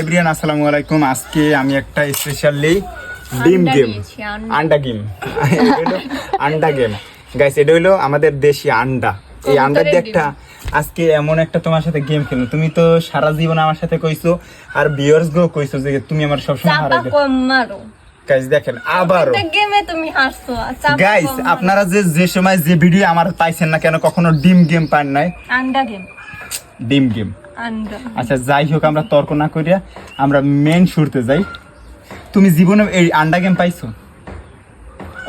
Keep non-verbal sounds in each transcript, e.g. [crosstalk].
Everyone আসসালামু আলাইকুম আজকে আমি একটা স্পেশালি ডিম গেম আন্ডা। গেম আন্ডা গেম গাইস এটা হলো আমাদের দেশি আন্ডা এই আন্ডা দিয়ে একটা আজকে এমন একটা তোমার সাথে গেম খেলব। তুমি তো সারা জীবন আমার সাথে কইছো আর ভিউয়ার্স গো কইছো যে তুমি আমার সবসময় হারাই কম দেখেন আবারও। গেমে তুমি হারছো আর চাপা গাইস কম মারো। আপনারা যে যে সময় যে ভিডিও আমার পাইছেন না কেন কখনো ডিম গেম পান নাই? আন্ডা গেম ডিম গেম আচ্ছা যাই হোক আমরা তর্ক না করিয়া আমরা মেন শুরুতে যাই। তুমি জীবনে এই আন্ডা গেম পাইছো?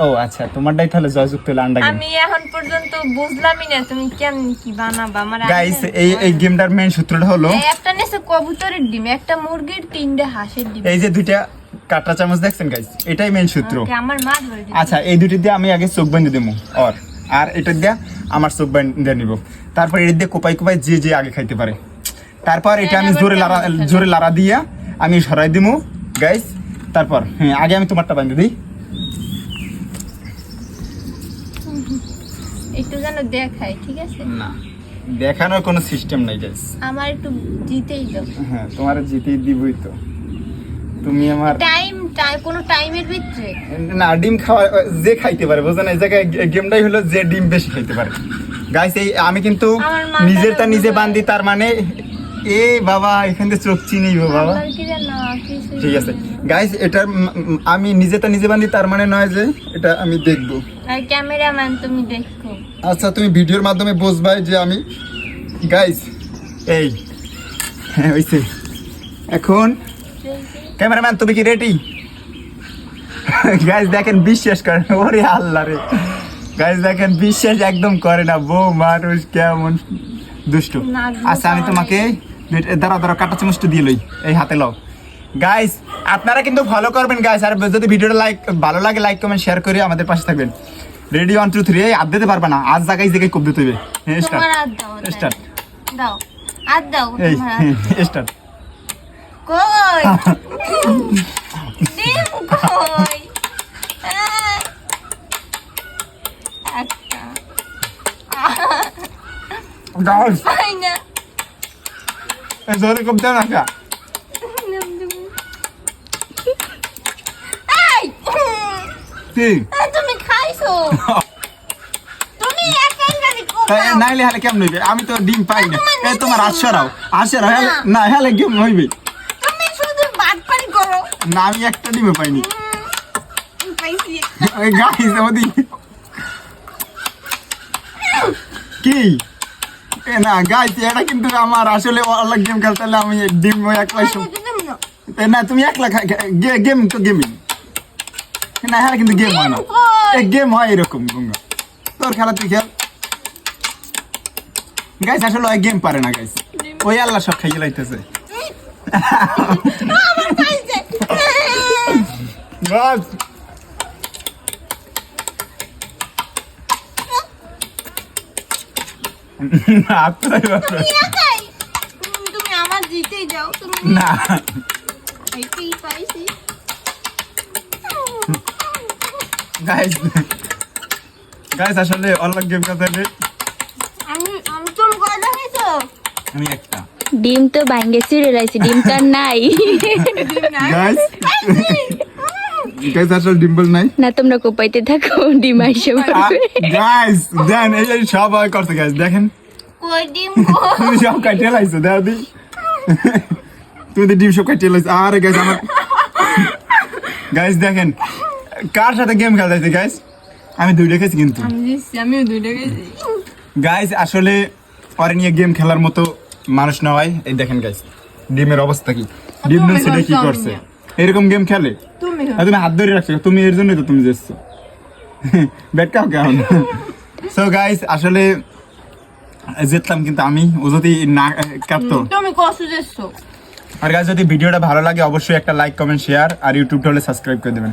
ও আচ্ছা তোমারটাই তাহলে জয়যুক্ত হলো আন্ডা গেম আমি এখন পর্যন্ত বুঝলামই না তুমি কেমন কি বানাবা আমার গাইস এই এই গেমটার মেন সূত্রটা হলো একটা নেছে কবুতরের ডিম একটা মুরগির তিনটে হাঁসের ডিম। এই যে দুইটা কাঁটা চামচ দেখছেন গাইস এটাই মেন সূত্র। আমার মা ধরে দিল। আচ্ছা এই দুটি দিয়ে আমি আগে চোখ বান্ধে দেবো অর আর এটা দিয়ে আমার চোখ বান্ধে নিব। তারপর এটা দিয়ে কোপাই কোপাই যে যে আগে খাইতে পারে। তারপর এটা আমি জোরে কেমন জোরে লারা দিয়া আমি সরাই দিমু গাইস তারপর হ্যাঁ আগে আমি তোমারটা বান্ধে দিই। একটু যেন দেখাই ঠিক আছে? না দেখানোর কোনো সিস্টেম নাই গাইস আমার একটু জিতেই দাও। হ্যাঁ তোমার জিতেই দিবই তো। তুমি আমার টাইম টাইম কোনো টাইমের ভিতরে না ডিম খাওয়া যে খাইতে পারে বুঝো না এই জায়গায় গেমটাই হলো যে ডিম বেশি খাইতে পারে। গাইস এই আমি কিন্তু মাথাটা নিজেরটা নিজে বান্ধি তার মানে এ বাবা এখান থেকে চোখ চিনি বাবা। ঠিক আছে। গাইস এটা আমি নিজেটা নিজে বান্ধি তার মানে নয় যে এটা আমি দেখব। আর ক্যামেরাম্যান তুমি দেখো। আচ্ছা তুমি ভিডিওর মাধ্যমে বুঝবাই যে আমি গাইস এই হ্যাঁ হইছে এখন ক্যামেরাম্যান তুমি কি রেডি গাইস দেখেন বিশ্বাস করেন ওরে আল্লাহ রে। গাইস দেখেন বিশ্বাস একদম করে না বউ মানুষ কেমন দুষ্টু। আচ্ছা আমি তোমাকে দাঁড়া দাঁড়া কাটা চামচটা দিয়ে লই এই হাতে লও। গাইস আপনারা কিন্তু ফলো করবেন গাইস আর যদি ভিডিওটা লাইক ভালো লাগে লাইক কমেন্ট শেয়ার করে আমাদের পাশে থাকবেন। রেডি ওয়ান টু থ্রি এই দিতে পারবে না আজ জায়গায় জায়গায় কোপ দিতে হবে। স্টার্ট স্টার্ট দাও হাত দাও এই স্টার্ট [laughs] কই? [laughs] ডিম কই একটা পাই না জোরে কোপ দাও না কা এই! কি? তুমি খাইছো? তুমি একাই তাই কোপাও নাইলে হালে কেমন হইবে? আমি তো ডিম পাই না। এই তোমার আশরাও আশরাও। না হেলে কেমন হইবে তুমি শুধু বাটপারি করো না, আমি একটা ডিমে পাইনি। গাইস আমাদের কি? এ না গাইস এটা কিন্তু আমার আসলে অনেক গেম খেলতে হলে আমি ডিম একলাই না, তুমি একলা গেম তো গেমিং না হ্যাঁ কিন্তু গেম হয় না। গেম হয় এরকম গঙ্গা তোর খেলা তুই খেল। গাইস আসলে ওই গেম পারে না গাইস ওই আল্লাহ সব খাইয়ে লাইতেছে। [laughs] [laughs] আপনার তুমি একাই? উম, তুমি আমার জিতেই যাও তুমি [laughs] না। পাইছি। গাইস গাইস আসলে অনেক গেম খেলতে আমি আমি কয়টা খাইছো আমি একটা। ডিম তো ভাঙ্গে ছিঁড়ে রাখছি ডিম তো নাই। [laughs] গাইস গাইস আসলে ডিম্বল নাই? না তোমরা কোপাইতে থাকো ডিম আইসে পড়বে। গাইস দেন এই এই সব করতে গাইস দেখেন। কই ডিম কই সব কাটিয়ে লাইছো দেখ দি। তুমি তো ডিম সব কাটিয়ে লাইছো। আরে গাইস আমার গাইস দেখেন কার সাথে গেম খেলতেছে গাইস আমি দুই রেখেছি কিন্তু। আমিও দুইটা গাইস আসলে পরে নিয়ে গেম খেলার মতো মানুষ না হয়। এই দেখেন গাইস ডিমের অবস্থা কি? ডিম সেটা কি করছে। এরকম গেম খেলে? তুমি তুমি হাত ধরে রাখছো তুমি এর জন্যই তো তুমি যেছো ব্যাট কাও কেমন সো গাইস আসলে জিতলাম কিন্তু আমি। ও যদি না কাঁপতো তুমি কষ্ট যেছো আর গাইস যদি ভিডিওটা ভালো লাগে অবশ্যই একটা লাইক কমেন্ট শেয়ার আর ইউটিউবটা হলে সাবস্ক্রাইব করে দেবেন।